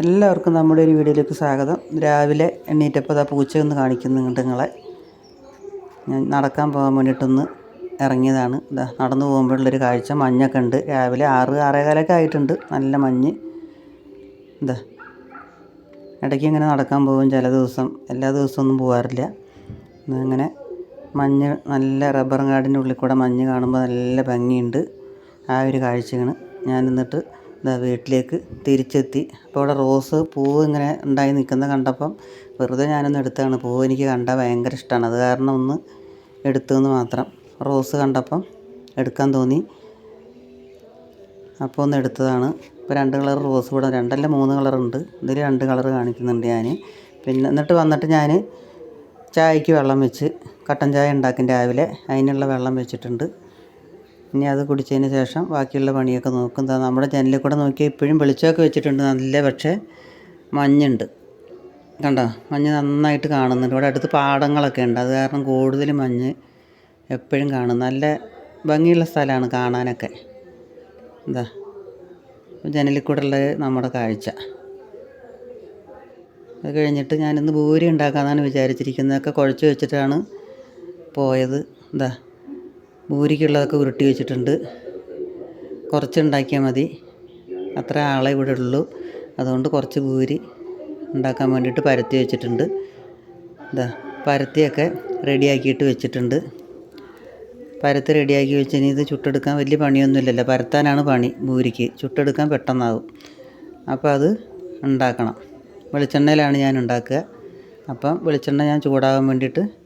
എല്ലാവർക്കും നമ്മുടെ ഒരു വീഡിയോയിലേക്ക് സ്വാഗതം. രാവിലെ എണ്ണീറ്റപ്പോൾ അതാ പൂച്ച ഒന്ന് കാണിക്കുന്നുണ്ട് നിങ്ങളെ. ഞാൻ നടക്കാൻ പോകാൻ വേണ്ടിയിട്ടൊന്ന് ഇറങ്ങിയതാണ്. ഇതാ നടന്നു പോകുമ്പോഴുള്ളൊരു കാഴ്ച മഞ്ഞൊക്കെ ഉണ്ട്. രാവിലെ ആറ് ആറേകാലൊക്കെ ആയിട്ടുണ്ട്. നല്ല മഞ്ഞ്. ഇതാ ഇടയ്ക്ക് ഇങ്ങനെ നടക്കാൻ പോകും ചില ദിവസം. എല്ലാ ദിവസവും ദിവസമൊന്നും പോകാറില്ല അങ്ങനെ മഞ്ഞ് നല്ല റബ്ബർ കാടിന്റെ ഉള്ളിൽ കൂടെ മഞ്ഞ് കാണുമ്പോൾ നല്ല ഭംഗിയുണ്ട്. ആ ഒരു കാഴ്ചയാണ്. ഞാൻ എന്നിട്ട് വീട്ടിലേക്ക് തിരിച്ചെത്തി. അപ്പോൾ അവിടെ റോസ് പൂവ് ഇങ്ങനെ ഉണ്ടായി നിൽക്കുന്നത് കണ്ടപ്പം വെറുതെ ഞാനൊന്ന് എടുത്തതാണ്. പൂവ് എനിക്ക് കണ്ടാൽ ഭയങ്കര ഇഷ്ടമാണ്. അത് കാരണം ഒന്ന് എടുത്തെന്ന് മാത്രം. റോസ് കണ്ടപ്പം എടുക്കാൻ തോന്നി. അപ്പോൾ ഒന്ന് എടുത്തതാണ്. ഇപ്പോൾ രണ്ട് കളർ റോസ് ഇവിടെ രണ്ടല്ല മൂന്ന് കളറുണ്ട്. ഇതിൽ രണ്ട് കളർ കാണിക്കുന്നുണ്ട് ഞാൻ. പിന്നെ എന്നിട്ട് വന്നിട്ട് ഞാൻ ചായക്ക് വെള്ളം വെച്ച് കട്ടൻ ചായ ഉണ്ടാക്കും രാവിലെ. അതിനുള്ള വെള്ളം വെച്ചിട്ടുണ്ട്. ഇനി അത് കുടിച്ചതിന് ശേഷം ബാക്കിയുള്ള പണിയൊക്കെ നോക്കും. ദാ നമ്മുടെ ജനലിൽ കൂടെ നോക്കിയാൽ ഇപ്പോഴും വെളിച്ചമൊക്കെ വെച്ചിട്ടുണ്ട് നല്ല പക്ഷേ മഞ്ഞുണ്ട്. കണ്ടോ? മഞ്ഞ് നന്നായിട്ട് കാണുന്നുണ്ട്. ഇവിടെ അടുത്ത് പാടങ്ങളൊക്കെ ഉണ്ട്. അത് കാരണം കൂടുതൽ മഞ്ഞ് എപ്പോഴും കാണും. നല്ല ഭംഗിയുള്ള സ്ഥലമാണ് കാണാനൊക്കെ. എന്താ ജനലിൽ കൂടെ ഉള്ളത് നമ്മുടെ കാഴ്ച. അത് കഴിഞ്ഞിട്ട് ഞാനിന്ന് ഭൂരി ഉണ്ടാക്കാമെന്നാണ് വിചാരിച്ചിരിക്കുന്നതൊക്കെ കുഴച്ച് വെച്ചിട്ടാണ് പോയത്. എന്താ ഭൂരിക്കുള്ളതൊക്കെ ഉരുട്ടി വെച്ചിട്ടുണ്ട്. കുറച്ച് ഉണ്ടാക്കിയാൽ മതി. അത്ര ആളെ ഇവിടെ ഉള്ളൂ. അതുകൊണ്ട് കുറച്ച് ഭൂരി ഉണ്ടാക്കാൻ വേണ്ടിയിട്ട് പരത്തി വെച്ചിട്ടുണ്ട്. ഇതാ പരത്തിയൊക്കെ റെഡിയാക്കിയിട്ട് വെച്ചിട്ടുണ്ട്. പരത്തി റെഡിയാക്കി വെച്ച് കഴിഞ്ഞാൽ ഇത് ചുട്ടെടുക്കാൻ വലിയ പണിയൊന്നുമില്ലല്ലോ. പരത്താനാണ് പണി ഭൂരിക്ക്. ചുട്ടെടുക്കാൻ പെട്ടെന്നാകും അപ്പോൾ അത് ഉണ്ടാക്കണം. വെളിച്ചെണ്ണയിലാണ് ഞാൻ ഉണ്ടാക്കുക. അപ്പം വെളിച്ചെണ്ണ ഞാൻ ചൂടാകാൻ വേണ്ടിയിട്ട്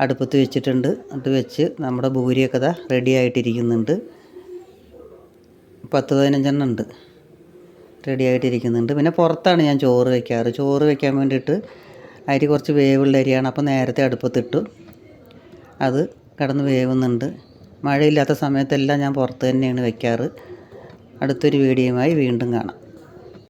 അടുപ്പത്ത് വെച്ചിട്ടുണ്ട്. അത് വെച്ച് നമ്മുടെ ഭൂരിയൊക്കെ ഇതാ റെഡി ആയിട്ടിരിക്കുന്നുണ്ട്. പത്ത് പതിനഞ്ചെണ്ണം ഉണ്ട്. റെഡി ആയിട്ടിരിക്കുന്നുണ്ട്. പിന്നെ പുറത്താണ് ഞാൻ ചോറ് വയ്ക്കാറ് ചോറ് വയ്ക്കാൻ വേണ്ടിയിട്ട് അരി കുറച്ച് വേവുള്ള അരിയാണ്. അപ്പോൾ നേരത്തെ അടുപ്പത്തിട്ടു. അത് കടന്ന് വേവുന്നുണ്ട്. മഴയില്ലാത്ത സമയത്തെല്ലാം ഞാൻ പുറത്ത് തന്നെയാണ് വയ്ക്കാറ് അടുത്തൊരു വീഡിയോയുമായി വീണ്ടും കാണാം.